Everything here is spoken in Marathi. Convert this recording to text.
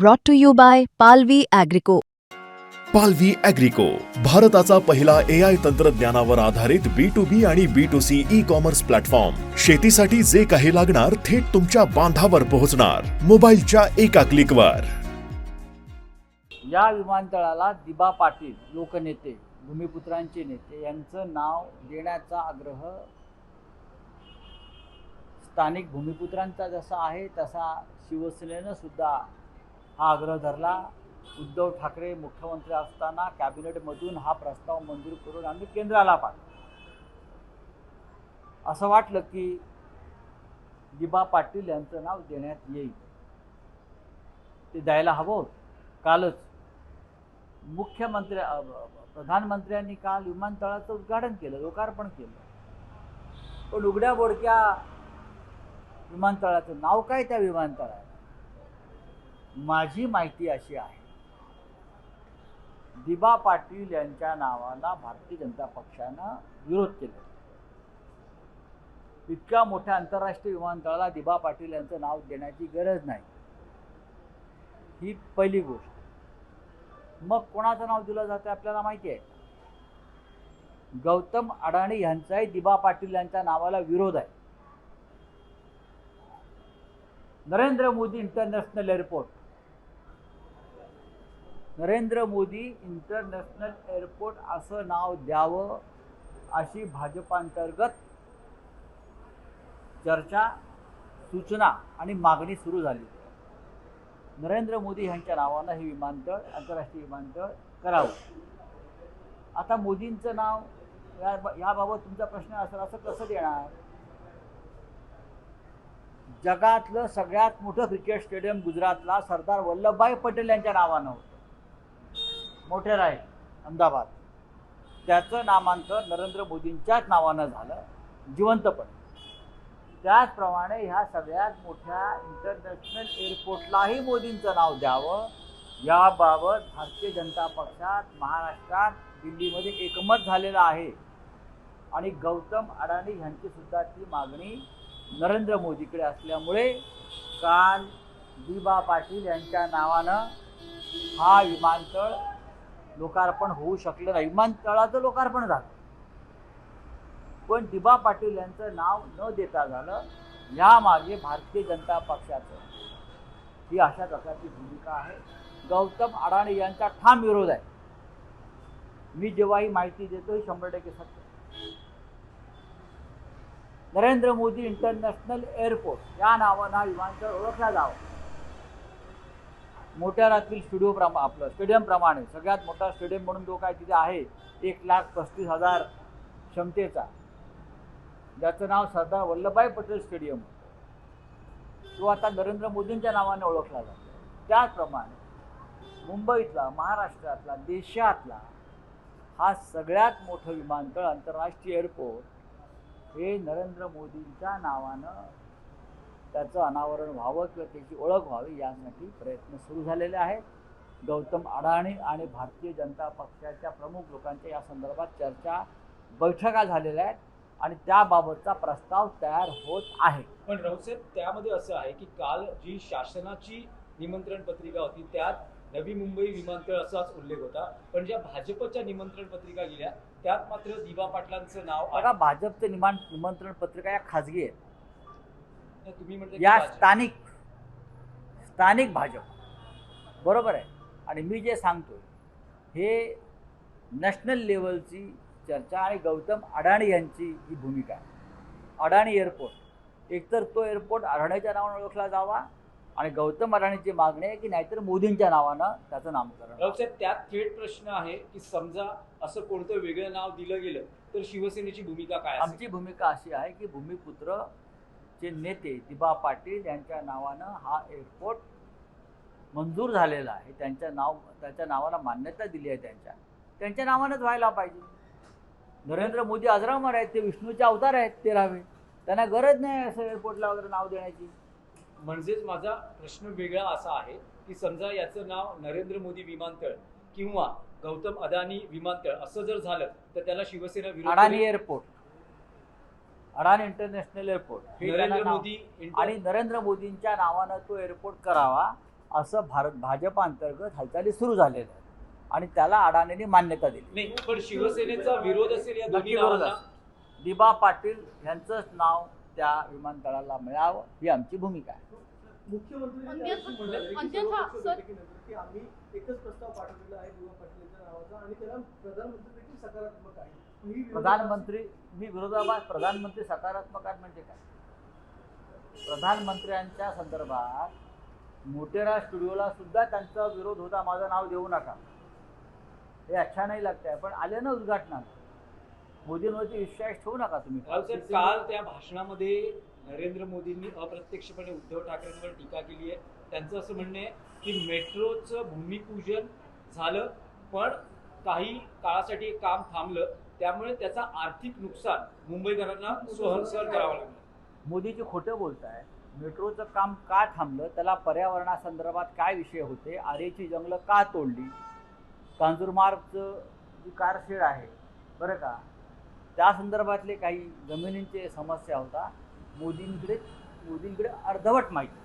brought to you by Palvi Agrico. पालवी अॅग्रिको भारताचा पहिला ए आय तंत्रज्ञानावर आधारित बी टू बी आणि B two C e commerce platform शेतीसाठी जे काही लागणार थेट तुमच्या बांधावर पोहोचणार. मोबाईलच्या एका क्लिकवर या विमानतळाला दिबा पाटील लोकनेते भूमिपुत्रांचे नेते यांचं नाव देण्याचा आग्रह स्थानिक भूमिपुत्रांचा जसा आहे तसा शिवसेनेनं सुद्धा हा आग्रह धरला. उद्धव ठाकरे मुख्यमंत्री असताना कॅबिनेटमधून हा प्रस्ताव मंजूर करून आम्ही केंद्राला पाठवला असं वाटलं की दिबा पाटील यांचं नाव देण्यात येईल. ते द्यायला हवं होतं. कालच मुख्यमंत्री प्रधानमंत्र्यांनी काल विमानतळाचं उद्घाटन केलं लोकार्पण केलं. पण उघड्या बोडक्या विमानतळाचं नाव काय त्या विमानतळात माझी माहिती अशी आहे. दिबा पाटील यांच्या नावाला भारतीय जनता पक्षानं विरोध केला. इतक्या मोठ्या आंतरराष्ट्रीय विमानतळाला दिबा पाटील यांचं नाव देण्याची गरज नाही. ही पहिली गोष्ट. मग कोणाचं नाव दिलं जातं आपल्याला माहिती आहे? गौतम अडाणी यांचाही दिबा पाटील यांच्या नावाला विरोध आहे. Narendra Modi international airport. Narendra Modi international airport असं नाव द्यावं अशी भाजपांतर्गत चर्चा सूचना आणि मागणी सुरू झाली. नरेंद्र मोदी यांच्या नावानं हे विमानतळ आंतरराष्ट्रीय विमानतळ करावं. आता मोदींचं नाव या याबाबत तुमचा प्रश्न असेल असं कसं देणार? जगातलं सगळ्यात मोठं क्रिकेट स्टेडियम गुजरातला सरदार वल्लभभाई पटेल यांच्या नावानं होतं. मोठे आहे अहमदाबाद. त्याचं नामांतर नरेंद्र मोदींच्याच नावानं झालं. जिवंतपणे. त्याचप्रमाणे ह्या सगळ्यात मोठ्या इंटरनॅशनल एअरपोर्टलाही मोदींचं नाव द्यावं. याबाबत भारतीय जनता पक्षात महाराष्ट्रात दिल्लीमध्ये एकमत झालेलं आहे. आणि गौतम अडाणी यांची सुद्धा ती मागणी नरेंद्र मोदीकडे असल्यामुळे काल दिबा पाटील यांच्या नावानं हा विमानतळ लोकार्पण होऊ शकलं नाही. विमानतळाचं लोकार्पण झालं. पण दिबा पाटील यांचं नाव न देता झालं यामागे भारतीय जनता पक्षाचं. ही अशा प्रकारची भूमिका आहे. गौतम अडाणी यांचा ठाम विरोध आहे. मी जेव्हा ही माहिती देतो ही शंभर टक्के सत्य नरेंद्र मोदी इंटरनॅशनल एअरपोर्ट या नावानं हा विमानतळ ओळखला जावं. मोठ्यारातील स्टुडिओ प्रमा आपलं स्टेडियमप्रमाणे सगळ्यात मोठा स्टेडियम म्हणून जो काय तिथे आहे एक लाख पस्तीस हजार क्षमतेचा. ज्याचं नाव सरदार वल्लभभाई पटेल स्टेडियम तो आता नरेंद्र मोदींच्या नावाने ओळखला जातो. त्याचप्रमाणे मुंबईतला महाराष्ट्रातला देशातला हा सगळ्यात मोठं विमानतळ आंतरराष्ट्रीय एअरपोर्ट हे नरेंद्र मोदींच्या नावानं त्याचं अनावरण व्हावं किंवा त्याची ओळख व्हावी यासाठी प्रयत्न सुरू झालेले आहेत. गौतम अडाणी आणि भारतीय जनता पक्षाच्या प्रमुख लोकांच्या या संदर्भात चर्चा बैठका झालेल्या आहेत आणि त्याबाबतचा प्रस्ताव तयार होत आहे. पण राऊसाहेब त्यामध्ये असं आहे की काल जी शासनाची निमंत्रण पत्रिका होती त्यात नवी मुंबई विमानतळ असाच उल्लेख होता. पण ज्या भाजपच्या निमंत्रण पत्रिका गेल्या त्यात मात्र दिबा पाटलांचं नाव. बघा भाजपचे निमान निमंत्रण पत्रिका या खाजगी आहेत तर तुम्ही म्हणता की या स्थानिक स्थानिक भाजप. बरोबर आहे. आणि मी जे सांगतो हे नॅशनल लेवलची चर्चा आणि गौतम अडाणी यांची ही भूमिका आहे. अडाणी एअरपोर्ट. एकतर तो एअरपोर्ट अडाणीच्या नावानं ओळखला जावा आणि गौतम अडाणीची मागणी आहे की नाहीतर मोदींच्या नावानं त्याचं नामकरण त्यात थेट प्रश्न आहे की समजा असं कोणतं वेगळं नाव दिलं गेलं तर शिवसेनेची भूमिका काय आमची भूमिका अशी आहे की भूमिपुत्र चे नेते दिबा पाटील यांच्या नावानं हा एअरपोर्ट मंजूर झालेला आहे. त्यांच्या नाव त्याच्या नावाला मान्यता दिली आहे त्यांच्या. त्यांच्या नावानंच व्हायला पाहिजे. नरेंद्र मोदी अजरामर आहेत ते विष्णूचे अवतार आहेत ते राहावे. त्यांना गरज नाही असं एअरपोर्टला वगैरे नाव देण्याची. म्हणजेच माझा प्रश्न वेगळा असा आहे की समजा याचं नाव नरेंद्र मोदी विमानतळ किंवा गौतम अदानी विमानतळ असं जर झालं तर त्याला शिवसेना अडाणी. एअरपोर्ट अडाणी इंटरनॅशनल एअरपोर्ट नरेंद्र मोदी आणि नरेंद्र मोदींच्या नावानं तो एअरपोर्ट करावा असं भारत भाजप अंतर्गत हालचाली सुरू झालेल्या आहेत. आणि त्याला अडाणीने मान्यता दिली. नाही पण शिवसेनेचा विरोध असेल या दोन्ही विरोध. दिबा पाटील यांचंच नाव त्या विमानतळाला मिळावं ही आमची भूमिका आहे. मुख्यमंत्री आम्ही एकच प्रस्ताव पाठवलेला आहे दिवा पाटील नावाचा आणि त्याला प्रधानमंत्री देखील सकारात्मक आहे. प्रधानमंत्री मी विरोधाभास प्रधानमंत्री सकारात्मक आहेत म्हणजे काय? प्रधानमंत्र्यांच्या संदर्भात मोटेरा स्टुडिओला सुद्धा त्यांचा विरोध होता. माझं नाव देऊ नका. हे अच्छा नाही लागतंय पण आले ना उद्घाटनात मोदींवरती विश्वास ठेवू नका तुम्ही. काल त्या भाषणामध्ये नरेंद्र मोदींनी अप्रत्यक्षपणे उद्धव ठाकरेंवर टीका केली आहे. त्यांचं असं म्हणणं आहे की मेट्रोचं भूमिपूजन झालं पण काही काळासाठी काम थांबलं. त्यामुळे त्याचा आर्थिक नुकसान मुंबईकरांना सहन सहन करावं लागलं. मोदीजी खोटं बोलत आहे मेट्रोचं काम का थांबलं? त्याला पर्यावरणासंदर्भात काय विषय होते? आरेची जंगलं का तोडली? कांजूरमार्गचं जी कारशेड आहे बरं का? त्या संदर्भातले काही जमिनींचे समस्या होता. मोदींकडे मोदींकडे अर्धवट माहिती.